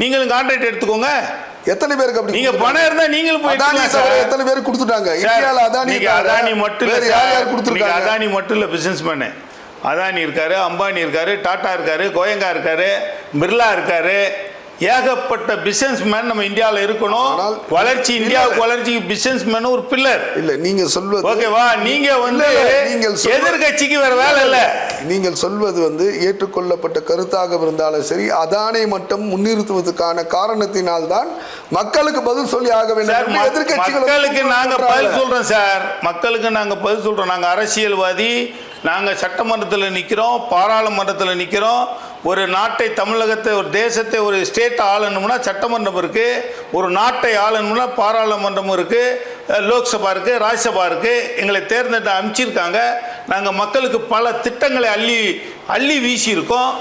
நீங்களும் கான்ட்ராக்ட் எடுத்துக்கோங்க. எத்தனை பேருக்கு அப்படி நீங்க பணம் இருந்தா நீங்களும் போய் அதானி சார். எத்தனை பேர் கொடுத்துட்டாங்க? இந்தியால அதானி அதானி மட்டும் இல்ல யார் யார் கொடுத்துருக்காங்க? அதானி மட்டும் இல்ல பிசினஸ் மேனு அதானி இருக்காரு அம்பானி இருக்காரு டாடா இருக்காரு கோயங்கா இருக்காரு பிர்லா இருக்காரு. ஏகப்பட்ட பிசினஸ் மேன் நம்ம இந்தியால இருக்கணும். வளர்ச்சி இந்தியாவுக்கு வளர்ச்சி பிசினஸ் மேன் ஒரு பில்லர் இல்ல நீங்க சொல்வது ஓகேவா நீங்க வந்து எதிர்கட்சிக்கு வேற வேலை நீங்கள் சொல்வது வந்து ஏற்றுக்கொள்ளப்பட்ட கருத்தாக இருந்தாலும் சரி அதானை மட்டும் முன்னிறுத்துவதற்கான காரணத்தினால்தான் மக்களுக்கு பதில் சொல்லி ஆக வேண்டும் மக்களுக்கு நாங்க சொல்றாங்க. பதில் சொல்றோம் சார். மக்களுக்கு நாங்க பதில் சொல்றோம். நாங்க அரசியல்வாதி நாங்க சட்டமன்றத்தில் நிக்கிறோம் பாராளுமன்றத்தில் நிக்கிறோம். ஒரு நாட்டை தமிழகத்தை ஒரு தேசத்தை ஒரு ஸ்டேட் ஆளணும்னா சட்டமன்றம் இருக்கு. ஒரு நாட்டை ஆளணும்னா பாராளுமன்றம் இருக்கு. அஹ் லோக்சபா இருக்கு ராஜ்யசபா இருக்குது எங்களை தேர்ந்தெடுத்து அமைச்சிருக்காங்க நாங்கள் மக்களுக்கு பல திட்டங்களை அள்ளி அள்ளி வீசியிருக்கோம்.